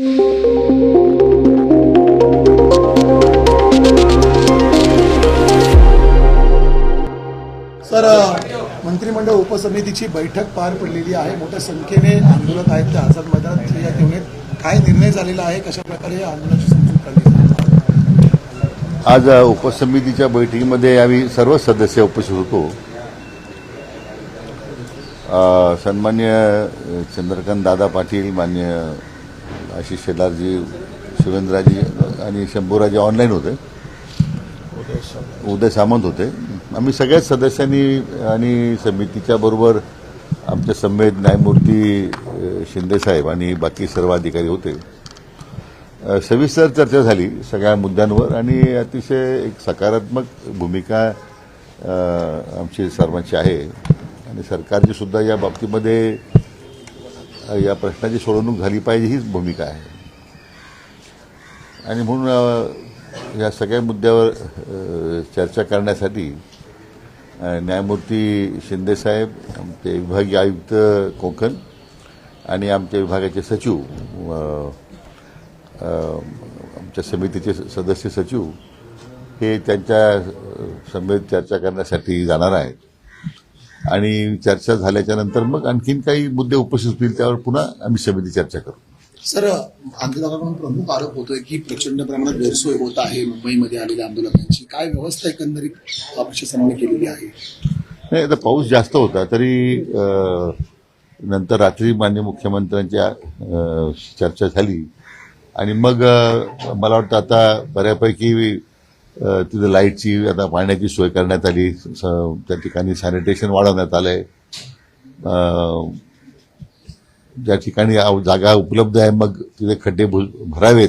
Sir मंत्रिमंडळ उपसमितीची बैठक पार पडलेली आहे. मोठ्या संख्येने आंदोलक आहेत त्या आझाद मैदानात या तुलनेत काय निर्णय झालेला आहे? कशा प्रकारे आंदोलनाची समजूत काढली आज उपसमितीच्या बैठकीमध्ये आम्ही सर्व सदस्य उपस्थित होतो. सन्मान्य चंद्रकांत दादा पाटील मान्य आशिष शेलारजी शिवेंद्राजी आणि शंभूराजी ऑनलाईन होते. उदय सामंत होते. आम्ही सगळ्याच सदस्यांनी आणि समितीच्या बरोबर आमच्या समेत न्यायमूर्ती शिंदेसाहेब आणि बाकी सर्व अधिकारी होते. सविस्तर चर्चा झाली सगळ्या मुद्द्यांवर आणि अतिशय एक सकारात्मक भूमिका आमची सर्वांची आहे. आणि सरकारची सुद्धा या बाबतीमध्ये या प्रश्नाची सोडवणूक झाली पाहिजे हीच भूमिका आहे. आणि म्हणून या सगळ्या मुद्द्यावर चर्चा करण्यासाठी न्यायमूर्ती शिंदेसाहेब आमचे विभागीय आयुक्त कोकण आणि आमच्या विभागाचे सचिव आमच्या समितीचे सदस्य सचिव हे त्यांच्या समेत चर्चा करण्यासाठी जाणार आहेत. आणि चर्चा झाल्याच्यानंतर मग आणखीन काही मुद्दे उपस्थित होतील त्यावर पुन्हा आम्ही समिती चर्चा करू. सर आंदोलकांकडून प्रमुख आरोप होतोय की प्रचंड प्रमाणात गैरसोय होत आहे मुंबईमध्ये आलेल्या आंदोलकांची. काय व्यवस्था एकंदरीत प्रशासनाने केलेली आहे? नाही आता पाऊस जास्त होता तरी नंतर रात्री मान्य मुख्यमंत्र्यांच्या चर्चा झाली. आणि मग मला वाटतं आता बऱ्यापैकी तिथं लाईटची आता पाण्याची सोय करण्यात आली. स- त्या ठिकाणी सॅनिटेशन वाढवण्यात आलंय. आहे ज्या ठिकाणी जागा उपलब्ध आहे मग तिथे खड्डे भरावेत.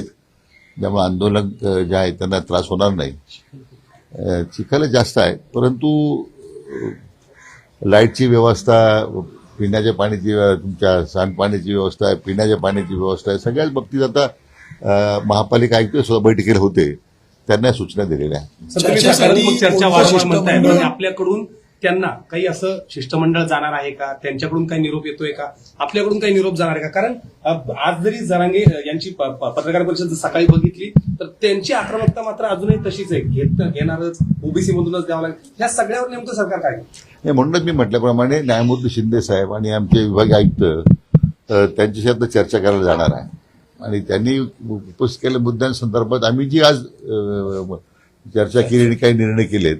ज्यामुळे आंदोलक जे आहेत त्यांना त्रास होणार नाही. चिखल जास्त आहे परंतु लाईटची व्यवस्था पिण्याच्या पाण्याची तुमच्या सांडपाण्याची व्यवस्था आहे पिण्याच्या पाण्याची व्यवस्था आहे. सगळ्याच बाबतीत आता महापालिका आयुक्त सुद्धा बैठकीला होते. त्यांना सूचना दिलेल्या आहेत. चर्चा वारंवार म्हणताय? पण आपल्याकडून त्यांना काही असं शिष्टमंडळ जाणार आहे का? त्यांच्याकडून काही निरोप येतोय का? आपल्याकडून काही निरोप जाणार आहे का? कारण आज जरी जरांगे यांची पत्रकार परिषद सकाळी बघितली तर त्यांची आक्रमकता मात्र अजूनही तशीच आहे. घेत घेणारच ओबीसी मधूनच द्यावं लागेल. ह्या सगळ्यावर नेमकं सरकार काय? नाही म्हणूनच मी म्हटल्याप्रमाणे न्यायमूर्ती शिंदे साहेब आणि आमचे विभागीय आयुक्त त्यांच्याशी आता चर्चा करायला जाणार आहे. आणि त्यांनी उपस्थित केलेल्या मुद्द्यांसंदर्भात. आम्ही जी आज चर्चा केली आणि काही निर्णय केलेत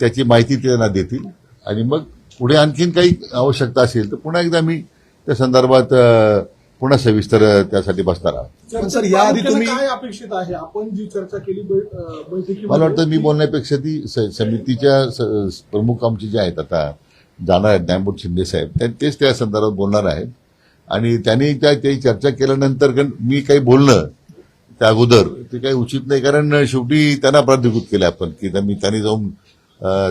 त्याची माहिती ते त्यांना देतील. आणि मग पुढे आणखीन काही आवश्यकता असेल तर पुन्हा एकदा मी त्या संदर्भात पुन्हा सविस्तर त्यासाठी बसणार आहोत. पण सर याआधी तुम्ही काय अपेक्षित आहे? आपण जी चर्चा केली मला वाटतं मी बोलण्यापेक्षा ती स- समितीच्या स- प्रमुख आमचे जे आहेत आता जाणार आहेत न्यायमूर्ती शिंदे साहेब तेच त्या संदर्भात बोलणार आहेत. आणि त्यांनी त्या चर्चा केल्यानंतर मी काही बोलणं त्या अगोदर ते काही उचित नाही. कारण शेवटी त्यांना प्राधिकृत केलं आपण की त्यांनी त्यांनी जाऊन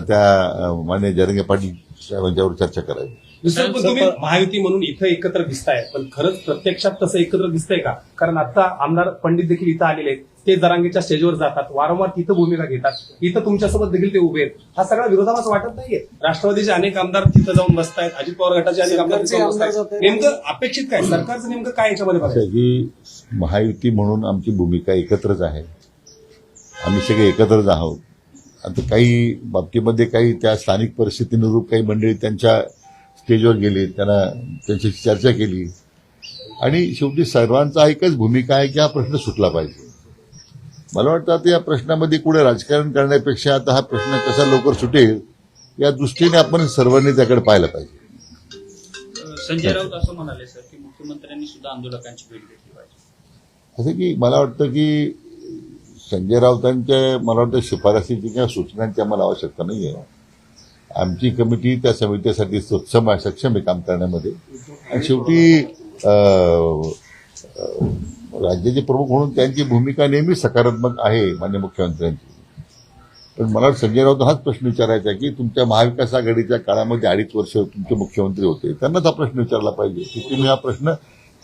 त्या मान्य जरंगे पाटील साहेबांच्यावर चर्चा करावी. सर, पण तुम्ही महायुती म्हणून इथं एकत्र दिसताय. पण खरंच प्रत्यक्षात तसं एकत्र दिसतंय का? कारण आता आमदार पंडित देखील इथं आलेले आहेत. ते जरांगीच्या स्टेजवर जातात. वारंवार तिथं भूमिका घेतात. इथं तुमच्यासोबत देखील ते उभे आहेत. हा सगळा विरोधाभास वाटत नाहीये. राष्ट्रवादीचे अनेक आमदार तिथं जाऊन बसतायत. अजित पवार गटाचे अनेक आमदार तिथं नेमकं अपेक्षित काय? सरकारचं नेमकं काय याच्यामध्ये बघायचं? की महायुती म्हणून आमची भूमिका एकत्रच आहे. आम्ही सगळे एकत्रच आहोत. आता काही बाबतीमध्ये काही त्या स्थानिक परिस्थितीनुरूप काही मंडळी त्यांच्या स्टेजवर गेली त्यांना त्यांच्याशी चर्चा केली. आणि शेवटी सर्वांचा एकच भूमिका आहे की हा प्रश्न सुटला पाहिजे. मला वाटतं आता या प्रश्नामध्ये कुठे राजकारण करण्यापेक्षा आता हा प्रश्न कसा लवकर सुटेल या दृष्टीने आपण सर्वांनी त्याकडे पाहायला पाहिजे. संजय राऊत असं म्हणाले सर की मुख्यमंत्र्यांनी सुद्धा आंदोलकांची भेट घेतली पाहिजे. असं की मला वाटतं की संजय राऊतांच्या मला वाटतं शिफारसीची किंवा सूचनांची आम्हाला आवश्यकता नाही आहे आमची कमिटी त्या समितीसाठी सक्षम आहे सक्षम आहे काम करण्यामध्ये. आणि शेवटी राज्याचे प्रमुख म्हणून त्यांची भूमिका नेहमी सकारात्मक आहे मान्य मुख्यमंत्र्यांची. पण मला संजय राऊत हाच प्रश्न विचारायचा आहे की तुमच्या महाविकास आघाडीच्या काळामध्ये अडीच वर्ष तुमचे मुख्यमंत्री होते त्यांनाच हा प्रश्न विचारला पाहिजे की तुम्ही हा प्रश्न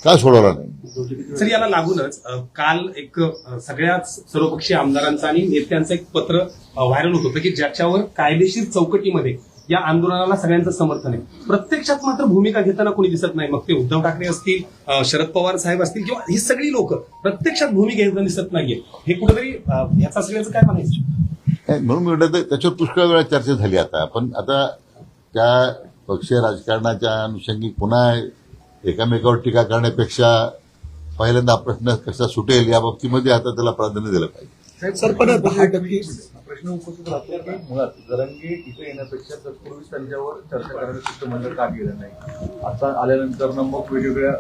का सोडवला नाही. सर याला लागूनच काल एक सगळ्याच सर्वपक्षीय आमदारांचं आणि नेत्यांचं एक पत्र व्हायरल होत होतं की ज्याच्यावर कायदेशीर चौकटीमध्ये या आंदोलनाला सगळ्यांचं समर्थन आहे. प्रत्यक्षात मात्र भूमिका घेताना कोणी दिसत नाही. मग ते उद्धव ठाकरे असतील शरद पवार साहेब असतील किंवा ही सगळी लोक प्रत्यक्षात भूमिका घेताना दिसत नाहीये. हे कुठेतरी अं, ह्याचा सगळ्याचं काय म्हणायचं? म्हणून मी म्हटलं त्याच्यावर पुष्कळ वेळा चर्चा झाली आता. पण आता त्या पक्षीय राजकारणाच्या अनुषंगिक पुन्हा एकामेकावर टीका करण्यापेक्षा पहिल्यांदा हा प्रश्न कसा सुटेल या बाबतीमध्ये आता त्याला प्राधान्य दिलं पाहिजे. सर पण दहा टक्के प्रश्न उपस्थित राहतो की मुळात जरांगे इथे येण्यापेक्षा तत्पूर्वीच त्यांच्यावर चर्चा करण्याचं शिष्टमंडळ का गेलं नाही? आता आल्यानंतर मग वेगवेगळ्या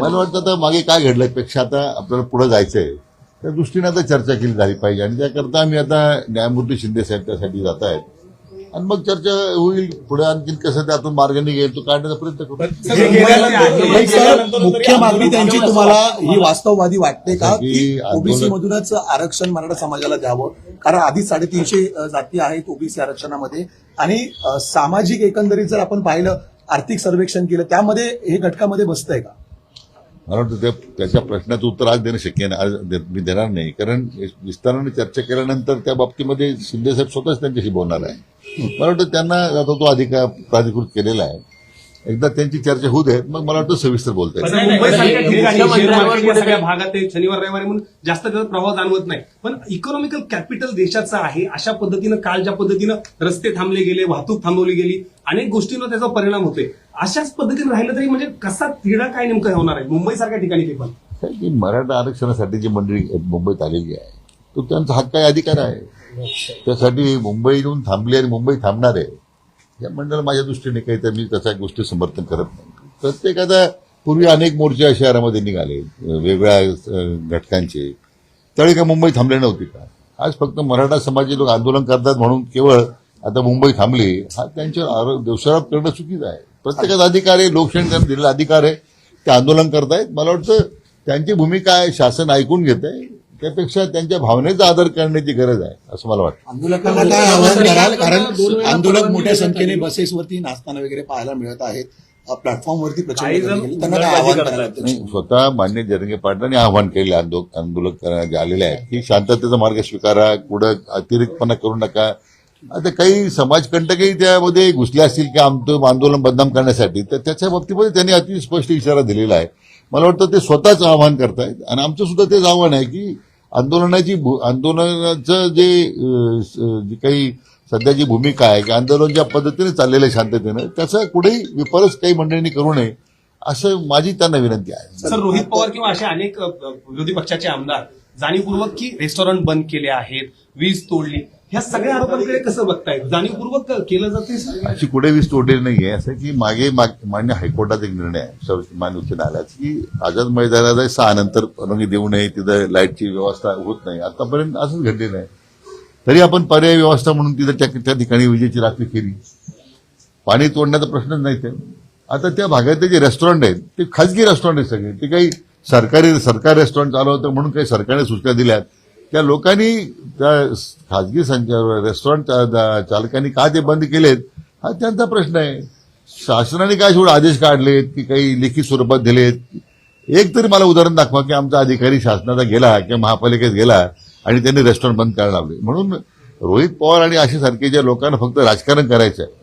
मला वाटतं आता मागे काय घडलं पेक्षा आता आपल्याला पुढे जायचंय. त्या दृष्टीने आता चर्चा केली झाली पाहिजे. आणि त्याकरता आम्ही आता न्यायमूर्ती शिंदे साहेब त्यासाठी जात आहेत. आणि मग चर्चा होईल. पुढे आणखीन कसं त्यातून मार्ग निघेल तो काढण्याचा प्रयत्न करू. मुख्य मागणी त्यांची तुम्हाला ही वास्तववादी वाटते का ओबीसी मधूनच आरक्षण मराठा समाजाला द्यावं? कारण आधी साडेतीनशे जाती आहेत ओबीसी आरक्षणामध्ये. आणि सामाजिक एकंदरीत जर आपण पाहिलं आर्थिक सर्वेक्षण केलं त्यामध्ये हे घटकामध्ये बसतंय का? मला वाटतं त्या त्याच्या प्रश्नाचं उत्तर आज देणं शक्य नाही. मी देणार नाही. कारण विस्ताराने चर्चा केल्यानंतर त्या बाबतीमध्ये शिंदेसाहेब स्वतःच त्यांच्याशी बोलणार आहे मला वाटतं त्यांना आता तो अधिकार प्राधिकृत केलेला आहे. एकदा त्यांची चर्चा होऊ दे मग मला वाटतं सविस्तर बोलता येईल. भागात ते शनिवार रविवारी म्हणून जास्त त्याचा प्रभाव जाणवत नाही. पण इकॉनॉमिकल कॅपिटल देशाचं आहे अशा पद्धतीनं काल ज्या पद्धतीनं रस्ते थांबले गेले वाहतूक थांबवली गेली अनेक गोष्टींवर त्याचा परिणाम होतोय. अशाच पद्धतीने राहिलं तरी म्हणजे कसा तिढा काय नेमका होणार आहे? मुंबईसारख्या ठिकाणी ते पण. मराठा आरक्षणासाठी जी मंडळी मुंबईत आलेली आहे तो त्यांचा हक्क आहे अधिकार आहे. त्यासाठी मुंबईहून थांबली आणि मुंबई थांबणार आहे. या मंडळ माझ्या दृष्टीने काही तर मी त्याच्या गोष्टी समर्थन करत नाही. प्रत्येकाचा पूर्वी अनेक मोर्चे शहरामध्ये निघाले वेगवेगळ्या घटकांचे. त्यावेळी काय मुंबई थांबले नव्हती का? आज फक्त मराठा समाजाचे लोक आंदोलन करतात म्हणून केवळ आता मुंबई थांबली. हा त्यांच्यावर दोषारोप करणं चुकीचं आहे. प्रत्येकाचा अधिकार आहे लोकशाही दिलेला अधिकार आहे. ते आंदोलन करतायत. मला वाटतं त्यांची भूमिका आहे शासन ऐकून घेत आहे त्यापेक्षा त्यांच्या भावनेचा आदर करण्याची गरज आहे असं मला वाटतं. आंदोलकांना काय आवाहन कराल कारण आंदोलक मोठ्या संख्येने बसेसवरती नाचताना वगैरे पाहायला मिळत आहेत. प्लॅटफॉर्मवरती प्रचंड स्वतः मान्य जरंगे पाटलांनी आवाहन केले आंदोलक जे आलेले आहेत की शांततेचा मार्ग स्वीकारा कुठं अतिरिक्तपणा करू नका. आता काही समाजकंटकही त्यामध्ये घुसले असतील की आमचं आंदोलन बदनाम करण्यासाठी तर त्याच्या बाबतीमध्ये त्यांनी अति स्पष्ट इशारा दिलेला आहे. मला वाटतं ते स्वतःच आवाहन करतायत. आणि आमचं सुद्धा तेच आव्हान आहे की आंदोलनाची आंदोलनाचं जे जी काही सध्याची भूमिका आहे की आंदोलन ज्या पद्धतीने चाललेलं आहे शांततेनं त्याचा कुठेही विफलच काही मंडळींनी करू नये असं माझी त्यांना विनंती आहे. सर रोहित पवार किंवा असे अनेक विरोधी पक्षाचे आमदार जाणीवपूर्वक की रेस्टॉरंट बंद केले आहेत वीज तोडली? ह्या सगळ्या आरोपांकडे कसं बघताय? जाणीवपूर्वक केलं जाते अशी कुठे वीज तोडलेली नाहीये. असं की मागे माग- मान्य हायकोर्टात एक निर्णय आहे. सर्व मान्य उच्च न्यायालयाचा की आझाद मैदानाला सहा नंतर परवानगी देऊ नये तिथं लाईटची व्यवस्था होत नाही. आतापर्यंत असंच घडलेलं आहे. तरी आपण पर्यायी व्यवस्था म्हणून तिथं त्या त्या ठिकाणी विजेची राखी केली. पाणी तोडण्याचा प्रश्नच नाही ते आता त्या भागातले जे रेस्टॉरंट आहेत ते खाजगी रेस्टॉरंट आहेत सगळे. ते काही सरकारी सरकारी रेस्टॉरंट चालू होतं म्हणून काही सरकारने सूचना दिल्यात. त्या लोकांनी त्या खाजगी संचार रेस्टॉरंट चालकांनी का ते बंद केलेत हा त्यांचा प्रश्न आहे. शासनाने काय शेवट आदेश काढलेत की काही लिखित स्वरूपात दिलेत? एक तरी मला उदाहरण दाखवा की आमचा अधिकारी शासनाचा गेला किंवा महापालिकेत गेला आणि त्यांनी रेस्टॉरंट बंद करायला लावले. म्हणून रोहित पवार आणि अशा सारखे ज्या लोकांना फक्त राजकारण करायचं आहे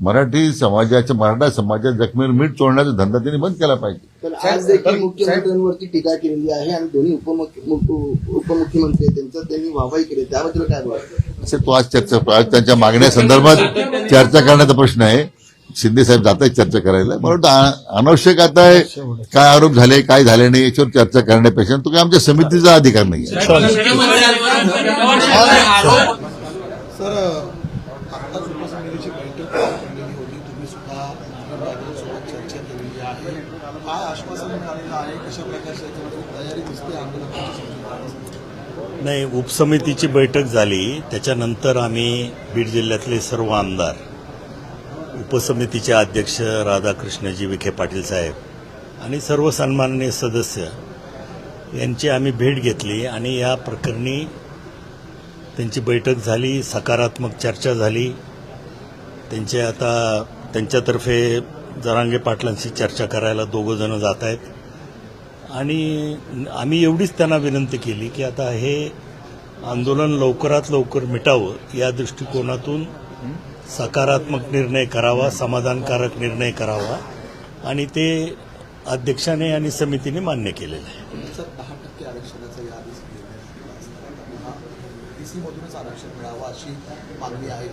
मराठी समाजाच्या मराठा समाजाच्या जखमीवर मीठ चोळण्याचा धंदा त्यांनी बंद केला पाहिजे. पण आज देखील मुख्यमंत्र्यांवरती टीका केलेली आहे आणि दोन्ही उपमुख्य मुख- उपमुख्यमंत्री आहेत, त्यांचं त्यांनी वाहवाही केली त्याबद्दल काय बोलाल असे तो आज चर्चा आज त्यांच्या मागण्या संदर्भात चर्चा करण्याचा प्रश्न आहे. शिंदे साहेब जात आहेत चर्चा करायला. मला वाटतं अनावश्यक आता हे काय आरोप झाले काय झाले नाही याच्यावर चर्चा करण्यापेक्षा तो काय आमच्या समितीचा अधिकार नाही आहे आत्ताच उपसमितीची बैठक पार पडलेली होती तुम्ही सुद्धा सोबत चर्चा केलेली आहे काय आश्वासन मिळालेलं आहे कशा प्रकारची याच्यामध्ये तयारी दिसते आंदोलकांची समजून नाही उपसमितीची बैठक झाली. त्याच्यानंतर आम्ही बीड जिल्ह्यातले सर्व आमदार उपसमितीचे अध्यक्ष राधाकृष्णजी विखे पाटील साहेब आणि सर्व सन्माननीय सदस्य यांची आम्ही भेट घेतली आणि या प्रकरणी त्यांची बैठक झाली सकारात्मक चर्चा झाली. त्यांचे आता त्यांच्यातर्फे जरांगे पाटलांशी चर्चा करायला दोघंजणं जात आहेत. आणि आम्ही एवढीच त्यांना विनंती केली की आता हे आंदोलन लवकरात लवकर मिटावं या दृष्टिकोनातून सकारात्मक निर्णय करावा समाधानकारक निर्णय करावा आणि ते अध्यक्षाने आणि समितीने मान्य केलेलं आहे. आरक्षण मिळावं अशी मागणी आहे.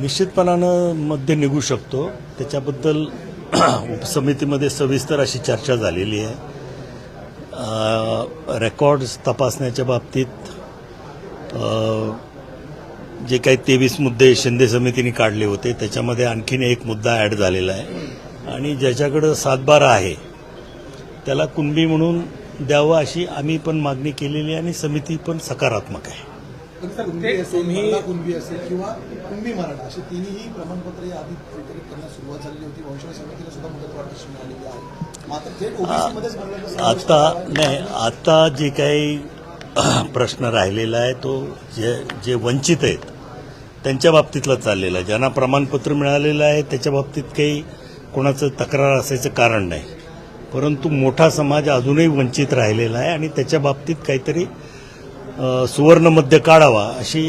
निश्चितपणानं मध्य निघू शकतो. त्याच्याबद्दल उपसमितीमध्ये सविस्तर अशी चर्चा झालेली आहे. रेकॉर्ड्स तपासण्याच्या बाबतीत जे काही तेवीस मुद्दे शिंदे समितीने काढले होते त्याच्यामध्ये आणखीन एक मुद्दा ॲड झालेला आहे. आणि ज्याच्याकडं सातबारा आहे त्याला कुणबी म्हणून द्यावं अशी आम्ही पण मागणी केलेली आहे आणि समिती पण सकारात्मक आहे. असेल मराठा असे तिन्ही प्रमाणपत्र या आधी वितरित करण्यास सुरुवात झालेली होती. वंशज समितीला सुद्धा मुदतवाढ तशी मिळालेली आहे. मात्र थेट आता. नाही आता जे काही प्रश्न राहिलेला आहे तो जे जे वंचित आहेत त्यांच्या बाबतीतला चाललेला आहे. ज्यांना प्रमाणपत्र मिळालेलं आहे त्याच्या बाबतीत काही कोणाचं तक्रार असायचं कारण नाही. परंतु मोठा समाज अजूनही वंचित राहिलेला आहे आणि त्याच्या बाबतीत काहीतरी सुवर्णमध्य काढावा अशी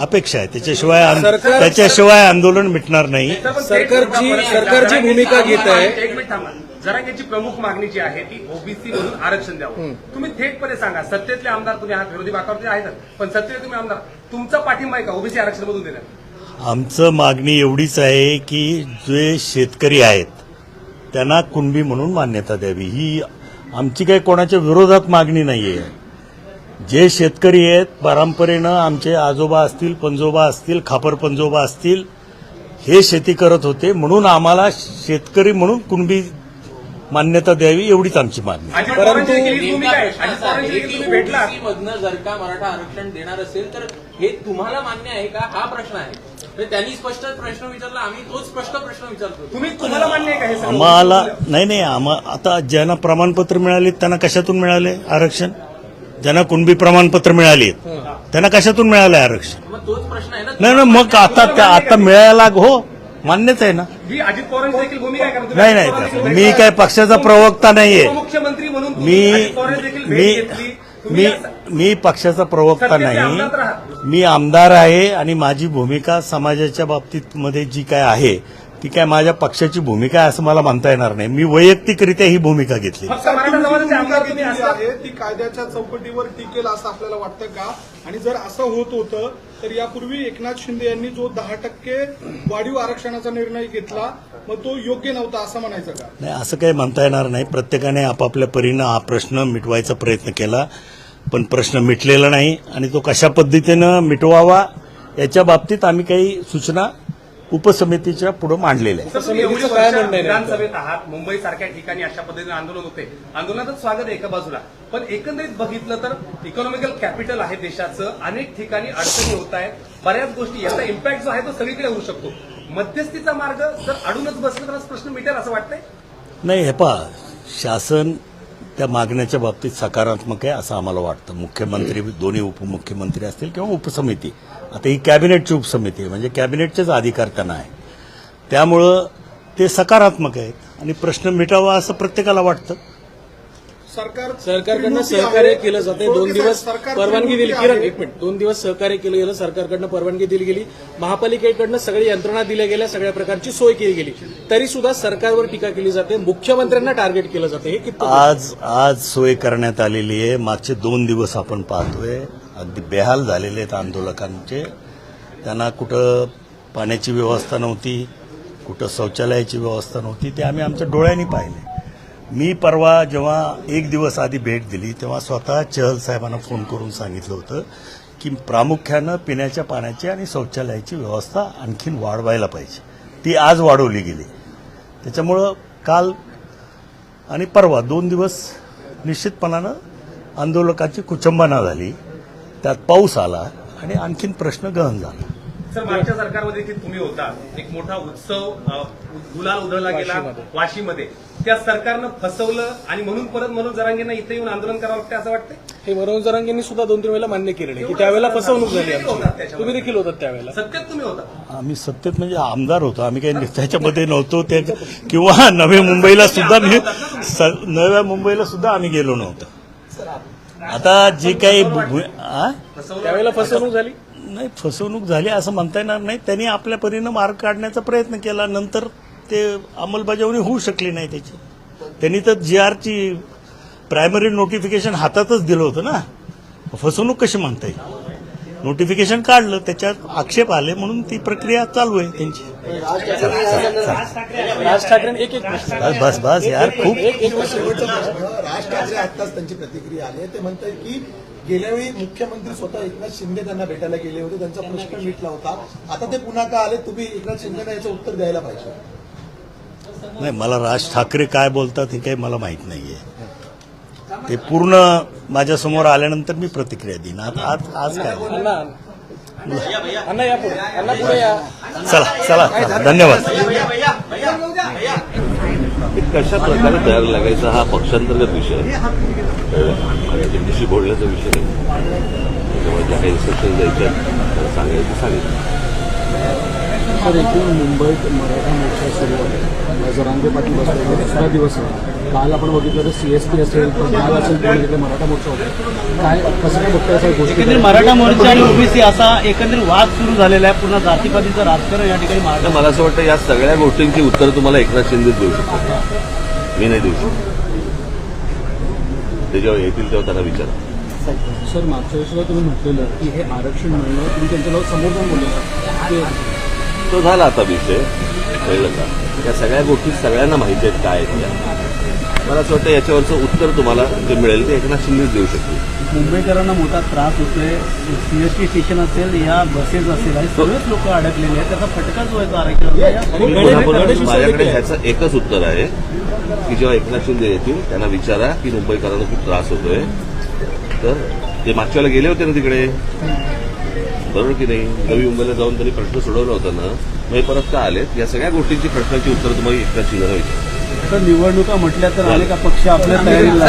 अपेक्षा आहे. त्याच्याशिवाय आंद- त्याच्याशिवाय आंदोलन मिटणार नाही. सरकारची सरकारची भूमिका घेत आहे. एक मिनिट थांबा. जरांगेची प्रमुख मागणी जी आहे ती ओबीसी मधून आरक्षण द्यावं. तुम्ही थेटपणे सांगा. सत्तेतले आमदार तुम्ही आहात विरोधी बाकावरती आहेत पण सत्तेतले तुम्ही आमदार. तुमचा पाठिंबा आहे का ओबीसी आरक्षण मधून देण्यात? आमचं मागणी एवढीच आहे की जे शेतकरी आहेत त्यांना कुणबी म्हणून मान्यता द्यावी. ही आमची काही कोणाच्या विरोधात मागणी नाही आहे जे शेतकरी आहेत परंपरेनं आमचे आजोबा असतील पंजोबा असतील खापर पंजोबा असतील हे शेती करत होते. म्हणून आम्हाला शेतकरी म्हणून कुणबी मान्यता द्यावी एवढीच आमची मागणी. ओबीसी मधनं जर का मराठा आरक्षण देणार असेल तर हे तुम्हाला मान्य आहे का? हा प्रश्न आहे. त्यांनी स्पष्ट प्रश्न विचारला आम्ही तोच स्पष्ट प्रश्न विचारतो. तुम्ही तुम्हाला मान्य आहे का? आम्हाला नाही नाही आता ज्यांना प्रमाणपत्र मिळाले त्यांना कशातून मिळाले आरक्षण? ज्यांना कुणबी प्रमाणपत्र मिळाली त्यांना कशातून मिळालं आरक्षण? ना नाही नाही मग आता त्या आता मिळायला हो मान्यच आहे ना. अजित पवारांची देखील भूमिका आहे का? तुम्ही नाही नाही मी काय पक्षाचा प्रवक्ता नाहीये. उपमुख्यमंत्री म्हणून तुम्ही मी अजित पवारांची देखील मी भेट घेतली. तुम्ही मी मी पक्षाचा प्रवक्ता सत्तेचे आमदार नाही आहात. मी आमदार आहे आणि माझी भूमिका समाजाच्या बाबतीत मध्ये जी काय आहे ती काय माझ्या पक्षाची भूमिका आहे असं मला म्हणता येणार नाही. मी वैयक्तिकरित्या ही भूमिका घेतली. ती कायद्याच्या चौकटीवर टिकेल असं आपल्याला वाटतं का? आणि जर असं होत होतं तर यापूर्वी एकनाथ शिंदे यांनी जो दहा टक्के वाढीव आरक्षणाचा निर्णय घेतला मग तो योग्य नव्हता असं म्हणायचं का? नाही असं काही म्हणता येणार नाही. प्रत्येकाने आपापल्या परीनं हा प्रश्न मिटवायचा प्रयत्न केला पण प्रश्न मिटलेला नाही. आणि तो कशा पद्धतीनं मिटवावा याच्या बाबतीत आम्ही काही सूचना उपसमितीच्या पुढे वर्ष विधानसभेत आहात मुंबई सारख्या ठिकाणी अशा पद्धतीने आंदोलन होते. आंदोलनाचं स्वागत आहे एका बाजूला. पण एकंदरीत बघितलं तर इकॉनॉमिकल कॅपिटल आहे देशाचं अनेक ठिकाणी अडचणी होत आहेत. बऱ्याच गोष्टी याचा इम्पॅक्ट जो आहे तो सगळीकडे होऊ शकतो. मध्यस्थीचा मार्ग जर अडूनच बसलं तर प्रश्न मिटेल असं वाटतंय? नाही हे पहा शासन त्या मागण्याच्या बाबतीत सकारात्मक आहे असं आम्हाला वाटतं. मुख्यमंत्री दोन्ही उपमुख्यमंत्री असतील किंवा उपसमिती. आता ही कॅबिनेटची उपसमिती आहे म्हणजे कॅबिनेटचेच अधिकार त्यांना आहे. त्यामुळं ते सकारात्मक आहेत आणि प्रश्न मिटावा असं प्रत्येकाला वाटतं. सरकार सरकारकडनं. सहकार्य केलं जाते दोन दिवस परवानगी दिली. किरण. एक मिनिट. दोन दिवस सहकार्य केलं गेलं सरकारकडनं परवानगी दिली गेली. महापालिकेकडनं सगळी यंत्रणा दिल्या गेल्या सगळ्या प्रकारची सोय केली गेली. तरी सुद्धा सरकारवर टीका केली जाते. मुख्यमंत्र्यांना टार्गेट केलं जाते. हे आज आज सोय करण्यात आलेली आहे. मागचे दोन दिवस आपण पाहतोय. अगदी बेहाल झालेले आहेत आंदोलकांचे. त्यांना कुठं पाण्याची व्यवस्था नव्हती कुठं शौचालयाची व्यवस्था नव्हती ते आम्ही आमच्या डोळ्यांनी पाहिले. मी परवा जेव्हा एक दिवस आधी भेट दिली तेव्हा स्वतः चहल साहेबांना फोन करून सांगितलं होतं की प्रामुख्यानं पिण्याच्या पाण्याची आणि शौचालयाची व्यवस्था आणखीन वाढवायला पाहिजे. ती आज वाढवली गेली. त्याच्यामुळं काल आणि परवा दोन दिवस निश्चितपणानं आंदोलकाची कुचंबना झाली. त्यात पाऊस आला आणि आणखीन प्रश्न गहन झाला. सर मागच्या सरकारमध्ये तुम्ही होता. एक मोठा उत्सव गुलाल उधळला गेला वाशीमध्ये. त्या सरकारनं फसवलं आणि म्हणून परत मनोज जरांगेंना इथे येऊन आंदोलन करावं लागतं असं वाटतंय? हे मनोज जरांगेंनी सुद्धा दोन तीन वेळेला मान्य केलं नाही. की त्यावेळेला फसवणूक झाली तुम्ही देखील होतात आमची त्याच्यामध्ये. तुम्ही देखील होतात त्यावेळेला. सत्तेत तुम्ही होता. आम्ही सत्तेत म्हणजे आमदार होतो. आम्ही काही त्याच्यामध्ये नव्हतो. ते किंवा नव्या मुंबईला सुद्धा मी स- नव्या मुंबईला सुद्धा आम्ही गेलो नव्हतो. आता जी काही भू- भू- आ? त्यावेळेला फसवणूक झाली? नाही फसवणूक झाली असं म्हणता येणार नाही. त्यांनी आपल्या परीनं मार्ग काढण्याचा प्रयत्न केला. नंतर ते अंमलबजावणी होऊ शकली नाही त्याची. त्यांनी तर जी आरची प्रायमरी नोटिफिकेशन हातातच दिलं होतं ना. फसवणूक कशी म्हणता येईल नोटिफिकेशन काढलं त्याच्यात आक्षेप आले म्हणून ती प्रक्रिया चालू आहे त्यांची. राज ठाकरे एक एक प्रश्न. बस बस बस यार खूप राज ठाकरे आत्ताच त्यांची प्रतिक्रिया आली. आहे ते म्हणतात की गेल्या वेळी मुख्यमंत्री स्वतः एकनाथ शिंदे त्यांना भेटायला गेले होते. त्यांचा प्रश्न मिटला होता. आता ते पुन्हा का आले? तुम्ही एकनाथ शिंदेना याचं उत्तर द्यायला पाहिजे. नाही मला राज ठाकरे काय बोलतात हे काही मला माहीत नाहीये. ते पूर्ण माझ्यासमोर आल्यानंतर मी प्रतिक्रिया देईन. आज आज आज काय? चला चला धन्यवाद. कशा प्रकारे तयार लागायचा हा पक्षांतर्गत विषय? आहे? त्यांच्याशी बोलण्याचा विषय नाही. त्याच्यामुळे ज्या काही इन्स्ट्रक्शन द्यायच्या सांगायचं सांगितलं. सर एकूण मुंबईत मराठा मोर्चा सुरू आहे. जरांगे पाटील बसले दुसरा दिवस आहे. काल आपण बघितलं तर सीएसपी असेल पण काल असेल पुणे तिकडे मराठा मोर्चा होता. काय कसं काय बघताय सर गोष्टी? एकंदरीत मराठा मोर्चा आणि ओबीसी असा एकंदरीत वाद सुरू झालेला आहे. पुन्हा जातीपातीचं राजकारण या ठिकाणी आता मराठा मला असं वाटतं या सगळ्या गोष्टींची उत्तर तुम्हाला एकनाथ शिंदेच देऊ शकतो मी नाही देऊ शकतो. ते जेव्हा येतील तेव्हा त्यांना विचारा. सर मागच्या वेळेस तुम्ही म्हटलेलं की हे आरक्षण मिळणं तुम्ही त्यांच्यासमोर जाऊन बोलले. तो झाला आता विषय. कळलं का? या सगळ्या गोष्टी सगळ्यांना माहिती आहेत काय आहेत त्या. मला असं वाटतं याच्यावरचं उत्तर तुम्हाला जे मिळेल ते एकनाथ शिंदेच देऊ शकतील. मुंबईकरांना मोठा त्रास होतोय. सीएसटी स्टेशन असेल या बसेस असेल आणि सगळेच लोक अडकलेले आहेत. त्याचा फटका जो आहे माझ्याकडे ह्याचं एकच उत्तर आहे की जेव्हा एकनाथ शिंदे येतील त्यांना विचारा की मुंबईकरांना खूप त्रास होतोय. तर ते मागच्या वेळेला गेले होते ना तिकडे? बरोबर की नाही? नवी मुंबईला जाऊन त्यांनी प्रश्न सोडवला होता ना मग परत का आलेत? या सगळ्या गोष्टींची प्रश्नांची उत्तर तुम्हाला एकनाथ शिंदेला विचारा तर निवडणुका म्हटल्या तर अनेक पक्ष आपल्या तयारीला